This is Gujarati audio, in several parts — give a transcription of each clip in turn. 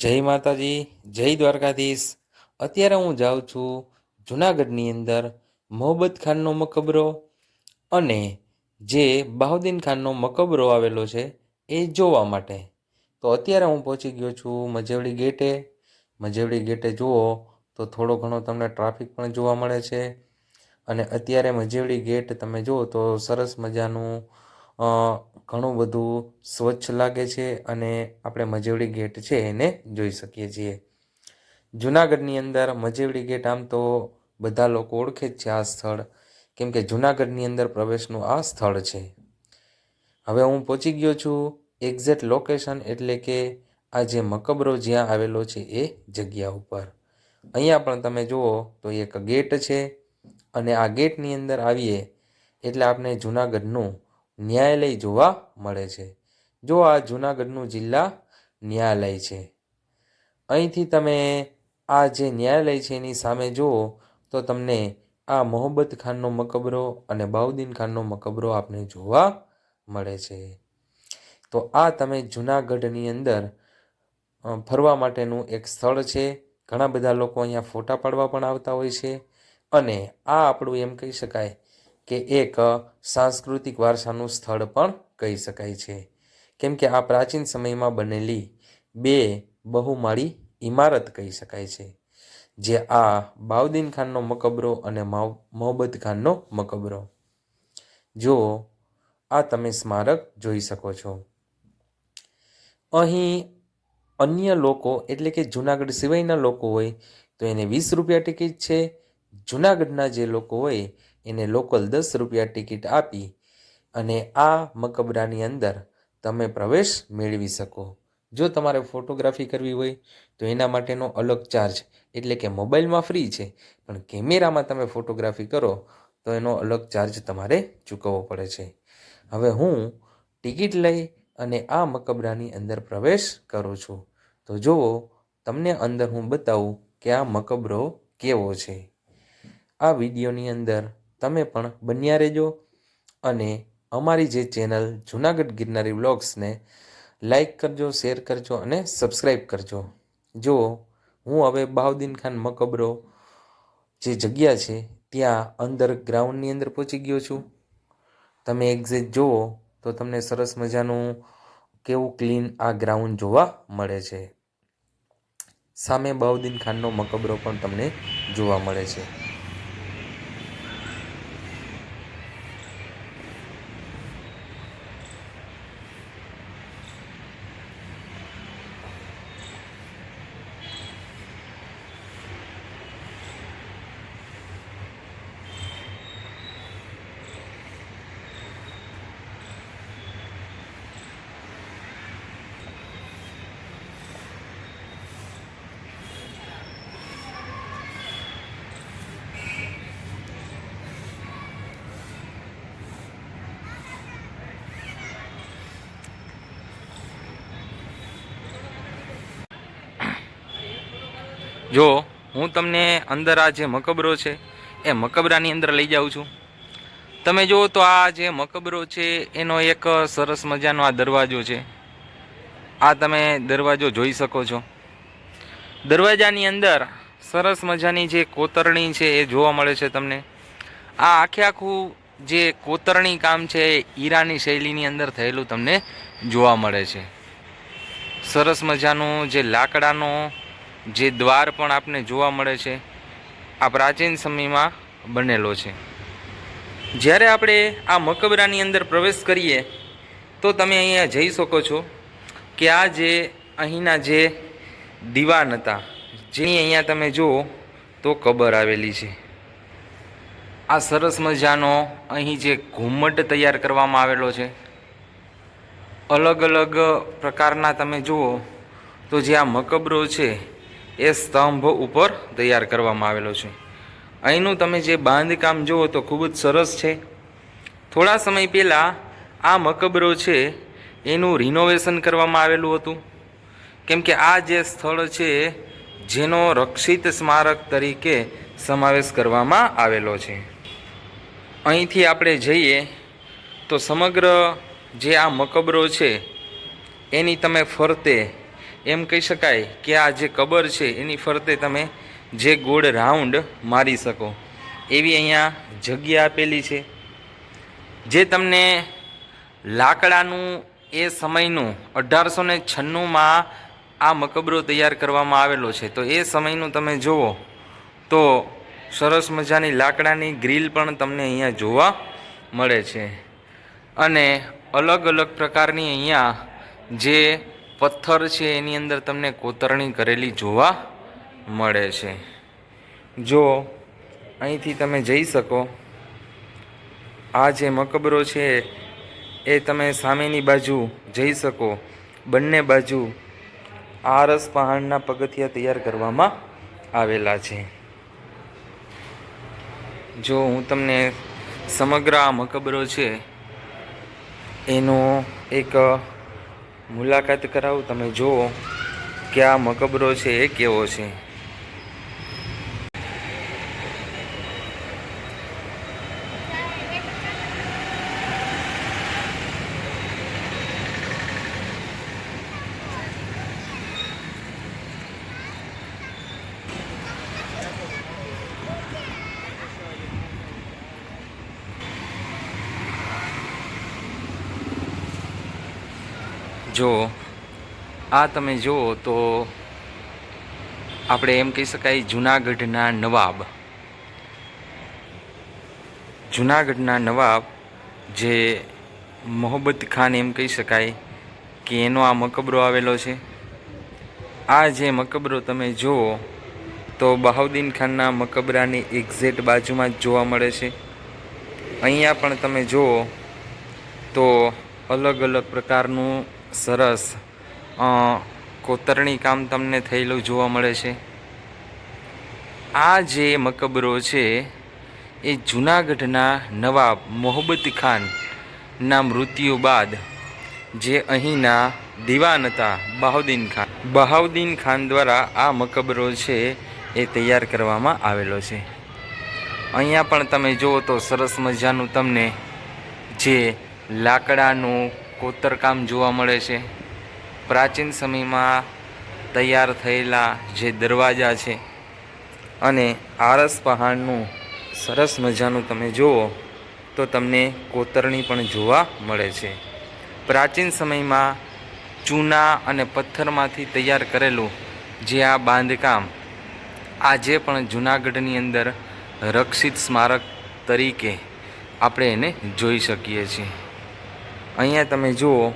જય માતાજી, જય દ્વારકાધીશ. અત્યારે હું જાઉં છું જુનાગઢની અંદર મોહબ્બત ખાનનો મકબરો અને જે બાહુદ્દીન ખાનનો મકબરો આવેલો છે એ જોવા માટે. તો અત્યારે હું પહોંચી ગયો છું મજેવડી ગેટે. મજેવડી ગેટે જુઓ તો થોડો ઘણો તમને ટ્રાફિક પણ જોવા મળે છે. અને અત્યારે મજેવડી ગેટ તમે જુઓ તો સરસ મજાનું ઘણું બધું સ્વચ્છ લાગે છે અને આપણે મજેવડી ગેટ છે એને જોઈ શકીએ છીએ. જુનાગઢની અંદર મજેવડી ગેટ આમ તો બધા લોકો ઓળખે જ છે આ સ્થળ. કેમ કે જુનાગઢની અંદર પ્રવેશનું આ સ્થળ છે. હવે હું પહોંચી ગયો છું એક્ઝેક્ટ લોકેશન એટલે કે આ જે મકબરો જ્યાં આવેલો છે એ જગ્યા ઉપર. અહીંયા પણ તમે જુઓ તો એક ગેટ છે અને આ ગેટની અંદર આવીએ એટલે આપણે જુનાગઢનું ન્યાયાલય જોવા મળે છે. જો આ જુનાગઢનું જિલ્લા ન્યાયાલય છે. અહીંથી તમે આ જે ન્યાયાલય છે એની સામે જુઓ, તો તમને આ મોહબ્બત ખાનનો મકબરો અને બાઉદ્દીન ખાનનો મકબરો આપને જોવા મળે છે. તો આ તમે જુનાગઢની અંદર ફરવા માટેનું એક સ્થળ છે. ઘણા બધા લોકો અહીંયા ફોટા પાડવા પણ આવતા હોય છે. અને આ આપણું એમ કહી શકાય કે એક સાંસ્કૃતિક વારસાનું સ્થળ પણ કહી શકાય છે. કેમ કે આ પ્રાચીન સમયમાં બનેલી બે બહુમાળી ઇમારત કહી શકાય છે, જે આ બાઉદ્દીન ખાનનો મકબરો અને મોહબ્બત ખાનનો મકબરો. જો આ તમે સ્મારક જોઈ શકો છો. અહીં અન્ય લોકો, એટલે કે જુનાગઢ સિવાયના લોકો હોય, તો એને વીસ રૂપિયા ટિકિટ છે. જુનાગઢના જે લોકો હોય એને લોકલ દસ રૂપિયા ટિકિટ આપી અને આ મકબરાની અંદર તમે પ્રવેશ મેળવી શકો. જો તમારે ફોટોગ્રાફી કરવી હોય તો એના માટેનો અલગ ચાર્જ એટલે કે મોબાઈલમાં ફ્રી છે, પણ કેમેરામાં તમે ફોટોગ્રાફી કરો તો એનો અલગ ચાર્જ તમારે ચૂકવવો પડે છે. હવે હું ટિકિટ લઈ અને આ મકબરાની અંદર પ્રવેશ કરું છું. તો જુઓ, તમને અંદર હું બતાવું કે આ મકબરો કેવો છે. આ વિડીયોની અંદર તમે પણ બન્યા રહેજો અને અમારી જે ચેનલ જુનાગઢ ગિરનારી વ્લોગ્સને લાઈક કરજો, શેર કરજો અને સબસ્ક્રાઈબ કરજો. જો હું હવે બાઉદ્દીન ખાન મકબરો જે જગ્યા છે ત્યાં અંદર ગ્રાઉન્ડની અંદર પહોંચી ગયો છું. તમે એક્ઝેક્ટ જુઓ તો તમને સરસ મજાનું કેવું ક્લીન આ ગ્રાઉન્ડ જોવા મળે છે. સામે બાઉદ્દીન ખાનનો મકબરો પણ તમને જોવા મળે છે. જો, હું તમને અંદર આ જે મકબરો છે, એ મકબરાની અંદર લઈ જાઉં છું. તમે જુઓ તો આ જે મકબરો છે, એનો એક સરસ મજાનો આ દરવાજો છે. આ તમે દરવાજો જોઈ શકો છો. દરવાજાની અંદર સરસ મજાની જે કોતરણી છે, એ જોવા મળે છે તમને. આ આખે આખું જે કોતરણી કામ છે, એ ઈરાની શૈલીની અંદર થયેલું તમને જોવા મળે છે. સરસ મજાનું જે લાકડાનો જે દ્વાર પણ આપને જોવા મળે છે, આ પ્રાચીન સમયમાં બનેલો છે. જ્યારે આપણે આ મકબરાની અંદર પ્રવેશ કરીએ, તો તમે અહીંયા જઈ શકો છો કે આ જે અહીંના જે દીવાન હતા, જેની અહીંયા તમે જુઓ, તો કબર આવેલી છે. આ સરસ મજાનો અહીં જે ઘુમ્મટ તૈયાર કરવામાં આવેલો છે. અલગ અલગ પ્રકારના તમે જુઓ, તો જે આ મકબરો છે એ સ્તંભ ઉપર તૈયાર કરવામાં આવેલો છે. અહીંનું તમે જે બાંધકામ જુઓ તો ખૂબ જ સરસ છે. થોડા સમય પહેલાં આ મકબરો છે એનું રિનોવેશન કરવામાં આવેલું હતું. કેમ કે આ જે સ્થળ છે જેનો રક્ષિત સ્મારક તરીકે સમાવેશ કરવામાં આવેલો છે. અહીંથી આપણે જઈએ તો સમગ્ર જે આ મકબરો છે એની તમે ફરતે એમ કહી શકાય કે આ જે કબર છે, એની ફરતે તમે જે ગોળ રાઉન્ડ મારી શકો. એવી અહીંયા જગ્યા આપેલી છે. જે તમને લાકડાનું એ સમયનું અઢારસો ને છન્નુંમાં આ મકબરો તૈયાર કરવામાં આવેલો છે. તો એ સમયનું તમે જુઓ તો સરસ મજાની લાકડાની ગ્રીલ પણ તમને અહીંયા જોવા મળે છે. અને અલગ અલગ પ્રકારની અહીંયા જે પથ્થર છે એની અંદર તમને કોતરણી કરેલી જોવા મળે છે. જો અહીંથી તમે જઈ શકો, આ જે મકબરો છે એ તમે સામેની બાજુ જઈ શકો, બંને બાજુ આરસ પહાડના પગથિયા તૈયાર કરવામાં આવેલા છે. જો હું તમને સમગ્ર આ મકબરો છે, એનો એક મુલાકાત કરાવું તમે જુઓ કે આ મકબરો છે એ કેવો છે. જો, આ તમે જુઓ તો આપણે એમ કહી શકાય જુનાગઢના નવાબ. જુનાગઢના નવાબ જે મોહબ્બત ખાન એમ કહી શકાય કે એનો આ મકબરો આવેલો છે. આ જે મકબરો તમે જુઓ તો બહાઉદ્દીન ખાનના મકબરાની એક્ઝેક્ટ બાજુમાં જ જોવા મળે છે. અહીંયા પણ તમે જુઓ તો અલગ અલગ પ્રકારનું સરસ કોતરણી કામ તમને થયેલું જોવા મળે છે. આ જે મકબરો છે, એ જૂનાગઢના નવાબ મોહબ્બત ખાનના મૃત્યુ બાદ, જે અહીંના દિવાન હતા, બહાઉદ્દીન ખાન. બહાઉદ્દીન ખાન દ્વારા આ મકબરો છે, એ તૈયાર કરવામાં આવેલો છે. અહીંયા પણ તમે જુઓ તો સરસ મજાનું તમને જે લાકડાનું કોતરકામ જોવા મળે છે. પ્રાચીન સમયમાં તૈયાર થયેલા જે દરવાજા છે અને આરસ પહાડનું સરસ મજાનું તમે જુઓ તો તમને કોતરણી પણ જોવા મળે છે. પ્રાચીન સમયમાં ચૂના અને પથ્થરમાંથી તૈયાર કરેલું જે આ બાંધકામ આજે પણ જૂનાગઢની અંદર રક્ષિત સ્મારક તરીકે આપણે એને જોઈ શકીએ છીએ. અહીંયા તમે જુઓ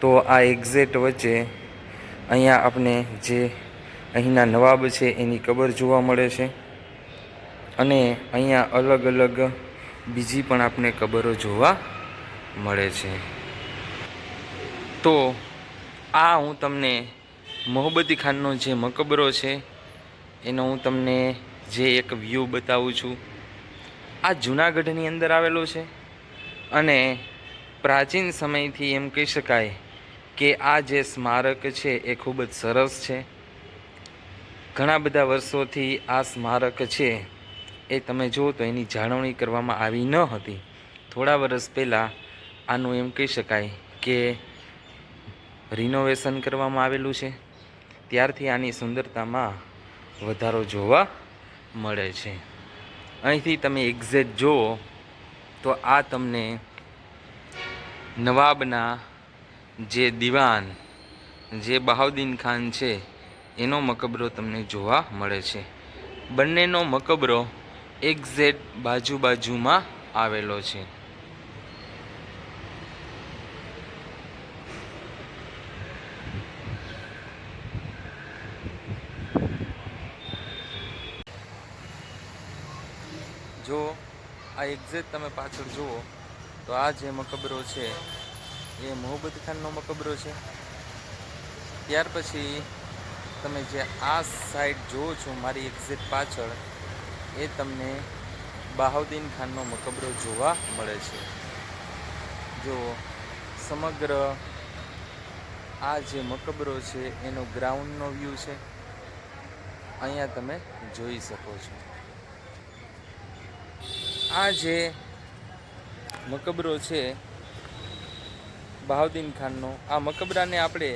તો આ એક્ઝેટ વચ્ચે અહીંયા આપણે જે અહીંના નવાબ છે એની કબર જોવા મળે છે. અને અહીંયા અલગ અલગ બીજી પણ આપણે કબરો જોવા મળે છે. તો આ હું તમને મોહબ્બતી ખાનનો જે મકબરો છે એનો હું તમને જે એક વ્યૂ બતાવું છું. આ જૂનાગઢની અંદર આવેલો છે અને પ્રાચીન સમયથી એમ કહી શકાય કે આ જે સ્મારક છે એ ખૂબ જ સરસ છે. ઘણા બધા વર્ષોથી આ સ્મારક છે એ તમે જુઓ તો એની જાળવણી કરવામાં આવી ન હતી. થોડા વર્ષ પહેલાં આનું એમ કહી શકાય કે રિનોવેશન કરવામાં આવેલું છે. ત્યારથી આની સુંદરતામાં વધારો જોવા મળે છે. અહીંથી તમે એક્ઝેટ જુઓ તો આ તમને નવાબના જે દિવાન, જે બહાઉદ્દીન ખાન છે, એનો મકબરો તમને જોવા મળે છે. બંનેનો મકબરો એક્ઝેટ બાજુ બાજુમાં આવેલો છે. જો આ એક્ઝેટ તમે પાછળ જુઓ તો આ જે મકબરો છે, એ મોહબ્બત ખાનનો મકબરો છે. ત્યાર પછી તમે જે આ સાઈડ જુઓ છો, મારી એક્ઝિટ પાછળ, એ તમને બહાઉદ્દીન ખાનનો મકબરો જોવા મળે છે. જો સમગ્ર આ જે મકબરો છે, એનો ગ્રાઉન્ડનો વ્યૂ છે. અહીંયા તમે જોઈ શકો છો. આ જે મકબરો છે બહાઉદ્દીન ખાનનો. આ મકબરાને આપણે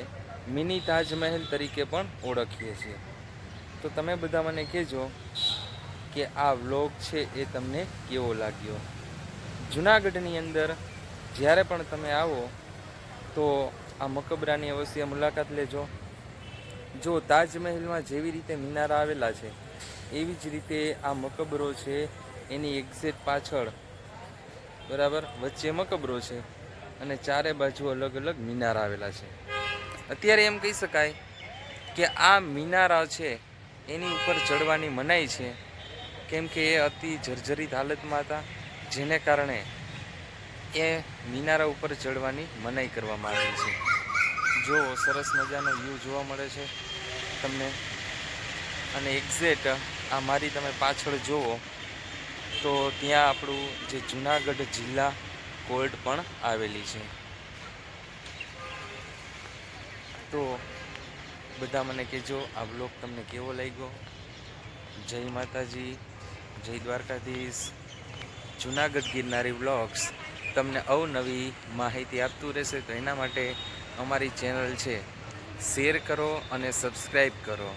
મિની તાજમહેલ તરીકે પણ ઓળખીએ છીએ. તો તમે બધા મને કહેજો કે આ વ્લોગ છે એ તમને કેવો લાગ્યો? જુનાગઢની અંદર જ્યારે પણ તમે આવો, તો આ મકબરાની અવશ્ય મુલાકાત લેજો. જો તાજમહેલમાં જેવી રીતે મિનારા આવેલા છે, એવી જ રીતે આ મકબરો છે એની એક્ઝેટ પાછળ બરાબર? વચ્ચે મકબરો છે અને ચારે બાજુ અલગ અલગ મિનારા આવેલા છે. અત્યારે એમ કહી શકાય કે આ મિનારા છે, એની ઉપર ચડવાની મનાઈ છે, કેમ કે એ અતિ જર્જરિત હાલતમાં હતા, જેને કારણે એ મિનારા ઉપર ચડવાની મનાઈ કરવામાં આવી છે. જો સરસ મજાનો વ્યૂ જોવા મળે છે તમને. અને એક્ઝેક્ટ આ મારી તમે પાછળ જુઓ. તો ત્યાં આપણું જે જુનાગઢ જિલ્લા કોર્ટ પણ આવેલી છે. તો બધા મને કહેજો, આ બ્લોગ તમને કેવો લાગ્યો? જય માતાજી, જય દ્વારકાધીશ. જુનાગઢ ગિરનારી વ્લોગ્સ તમને અવનવી માહિતી આપતું રહેશે તો એના માટે અમારી ચેનલ છે, શેર કરો અને સબસ્ક્રાઈબ કરો.